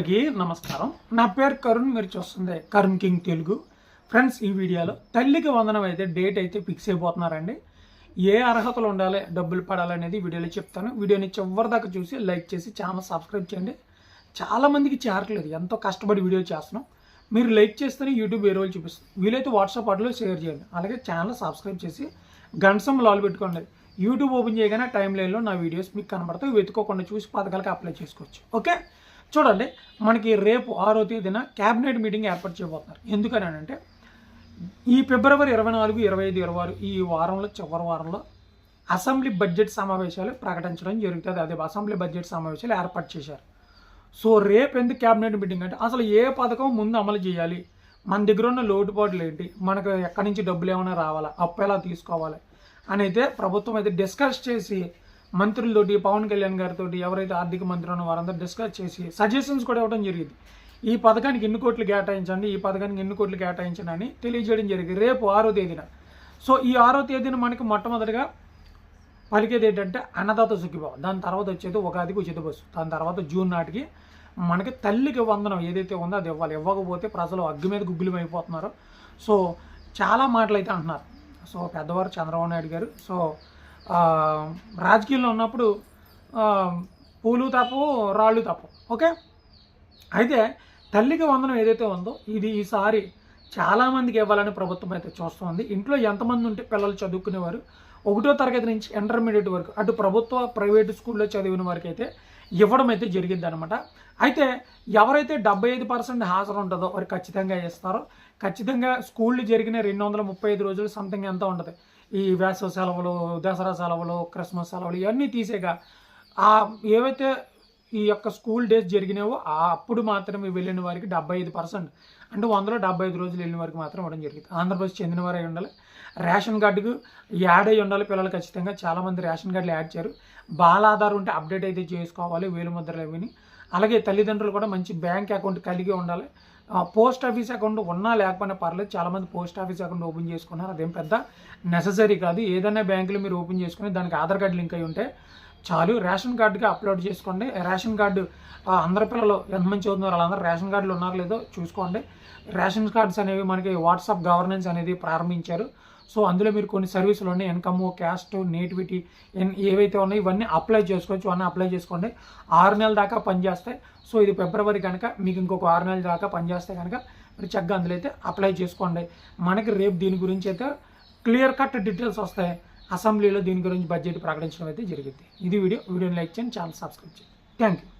అందరికీ నమస్కారం. నా పేరు కరుణ్ మీరు చూస్తుంది కరుణ్ కింగ్ తెలుగు. ఫ్రెండ్స్ ఈ వీడియోలో తల్లికి వందనం అయితే డేట్ అయితే ఫిక్స్ అయిపోతున్నారండి. ఏ అర్హతలు ఉండాలి డబ్బులు పడాలనేది వీడియోలో చెప్తాను. వీడియోని చివరి దాకా చూసి లైక్ చేసి ఛానల్ సబ్స్క్రైబ్ చేయండి. చాలామందికి చేరట్లేదు. ఎంతో కష్టపడి వీడియో చేస్తున్నాం. మీరు లైక్ చేస్తేనే యూట్యూబ్ వేరే రోజు చూపిస్తుంది. వీలైతే వాట్సాప్ ఆటలో షేర్ చేయండి. అలాగే ఛానల్ సబ్స్క్రైబ్ చేసి గంటసం లాల్ పెట్టుకోండి. యూట్యూబ్ ఓపెన్ చేయగానే టైం లైన్లో నా వీడియోస్ మీకు కనబడతాయి. వెతుకోకుండా చూసి పథకాలకి అప్లై చేసుకోవచ్చు. ఓకే? చూడండి మనకి రేపు ఆరో తేదీన క్యాబినెట్ మీటింగ్ ఏర్పాటు చేయబోతున్నారు. ఎందుకని అంటే ఈ ఫిబ్రవరి ఇరవై నాలుగు ఇరవై ఐదు ఇరవై ఆరు ఈ వారంలో చివరి వారంలో అసెంబ్లీ బడ్జెట్ సమావేశాలు ప్రకటించడం జరుగుతుంది. అదే అసెంబ్లీ బడ్జెట్ సమావేశాలు ఏర్పాటు చేశారు. సో రేపు ఎందుకు క్యాబినెట్ మీటింగ్ అంటే అసలు ఏ పథకం ముందు అమలు చేయాలి? మన దగ్గర ఉన్న లోటుపాట్లు ఏంటి? మనకు ఎక్కడి నుంచి డబ్బులు ఏమైనా రావాలా? అప్పు ఎలా తీసుకోవాలి? అని అయితే ప్రభుత్వం అయితే డిస్కస్ చేసి మంత్రులతోటి పవన్ కళ్యాణ్ గారితో ఎవరైతే ఆర్థిక మంత్రి ఉన్న వారందరూ డిస్కస్ చేసి సజెషన్స్ కూడా ఇవ్వడం జరిగింది. ఈ పథకానికి ఎన్ని కోట్లు కేటాయించండి ఈ పథకానికి ఎన్ని కోట్లు కేటాయించండి అని తెలియజేయడం జరిగింది. రేపు ఆరో తేదీన. సో ఈ ఆరో తేదీన మనకి మొట్టమొదటిగా పలికేది ఏంటంటే అన్నదాత సుఖిభావ. దాని తర్వాత వచ్చేది ఉగాదికి ఉచిత బస్సు. దాని తర్వాత జూన్ నాటికి మనకి తల్లికి వందనం ఏదైతే ఉందో అది ఇవ్వాలి. ఇవ్వకపోతే ప్రజలు అగ్గి మీద గుగ్గులు అయిపోతున్నారు. సో చాలా మాటలు అయితే అంటున్నారు. సో పెద్దవారు చంద్రబాబు నాయుడు గారు. సో రాజకీయంలో ఉన్నప్పుడు పూలు తప్పు రాళ్ళు తప్పు ఓకే? అయితే తల్లికి వందనం ఏదైతే ఉందో ఇది ఈసారి చాలామందికి ఇవ్వాలని ప్రభుత్వం అయితే చూస్తోంది. ఇంట్లో ఎంతమంది ఉంటే పిల్లలు చదువుకునేవారు? ఒకటో తరగతి నుంచి ఇంటర్మీడియట్ వరకు అటు ప్రభుత్వ ప్రైవేటు స్కూల్లో చదివిన వారికి అయితే ఇవ్వడం అయితే జరిగింది అనమాట అయితే ఎవరైతే డెబ్బై ఐదు పర్సెంట్ హాజరు ఉంటుందో వారు ఖచ్చితంగా ఇస్తారో ఖచ్చితంగా స్కూళ్ళు జరిగిన రెండు వందల ముప్పై ఐదు రోజులు సంథింగ్ ఎంత ఉంటుంది? ఈ వేసవి సెలవులు దసరా సెలవులు క్రిస్మస్ సెలవులు ఇవన్నీ తీసేగా ఆ ఏవైతే ఈ యొక్క స్కూల్ డేస్ జరిగినావో ఆ అప్పుడు మాత్రమే వెళ్ళిన వారికి డెబ్బై ఐదు పర్సెంట్. అంటే వందలో డెబ్బై ఐదు రోజులు వెళ్ళిన వారికి మాత్రం ఇవ్వడం జరిగింది ఆంధ్రప్రదేశ్ చెందిన వారే ఉండాలి. రేషన్ కార్డుకు యాడ్ అయి ఉండాలి పిల్లలు ఖచ్చితంగా. చాలామంది రేషన్ కార్డులు యాడ్ చేయరు. బాల ఆధార్ ఉంటే అప్డేట్ అయితే చేసుకోవాలి వేలు ముద్రలు అవిని అలాగే తల్లిదండ్రులు కూడా మంచి బ్యాంక్ అకౌంట్ కలిగి ఉండాలి. పోస్ట్ ఆఫీస్ అకౌంట్ ఉన్నా లేకపోయినా పర్లేదు. చాలామంది పోస్ట్ ఆఫీస్ అకౌంట్ ఓపెన్ చేసుకున్నారు. అదేం పెద్ద నెససరీ కాదు. ఏదైనా బ్యాంకులో మీరు ఓపెన్ చేసుకుని దానికి ఆధార్ కార్డు లింక్ అయి ఉంటే చాలు. రేషన్ కార్డుకి అప్లోడ్ చేసుకోండి. రేషన్ కార్డు అందరి పిల్లలు ఎంతమంది చదువుతున్నారు వాళ్ళందరూ రేషన్ కార్డులు ఉన్నారో లేదో చూసుకోండి. రేషన్ కార్డ్స్ అనేవి మనకి వాట్సాప్ గవర్నెన్స్ అనేది ప్రారంభించారు. సో అందులో మీరు కొన్ని సర్వీసులు ఉన్నాయి. ఇన్కమ్ క్యాస్ట్ నేటివిటీ ఏవైతే ఉన్నాయో ఇవన్నీ అప్లై చేసుకోవచ్చు. అన్నీ అప్లై చేసుకోండి. ఆరు నెలల దాకా పనిచేస్తాయి. సో ఇది ఫిబ్రవరి కనుక మీకు ఇంకొక ఆరు నెలల దాకా పనిచేస్తే కనుక మీరు చక్కగా అందులో అయితే అప్లై చేసుకోండి. మనకి రేపు దీని గురించి అయితే క్లియర్ కట్ డీటెయిల్స్ వస్తాయి. అసెంబ్లీలో దీని గురించి బడ్జెట్ ప్రకటించడం అయితే జరిగింది. ఇది వీడియో. వీడియోని లైక్ చేయండి. ఛానల్ సబ్స్క్రైబ్ చేయండి. Thank you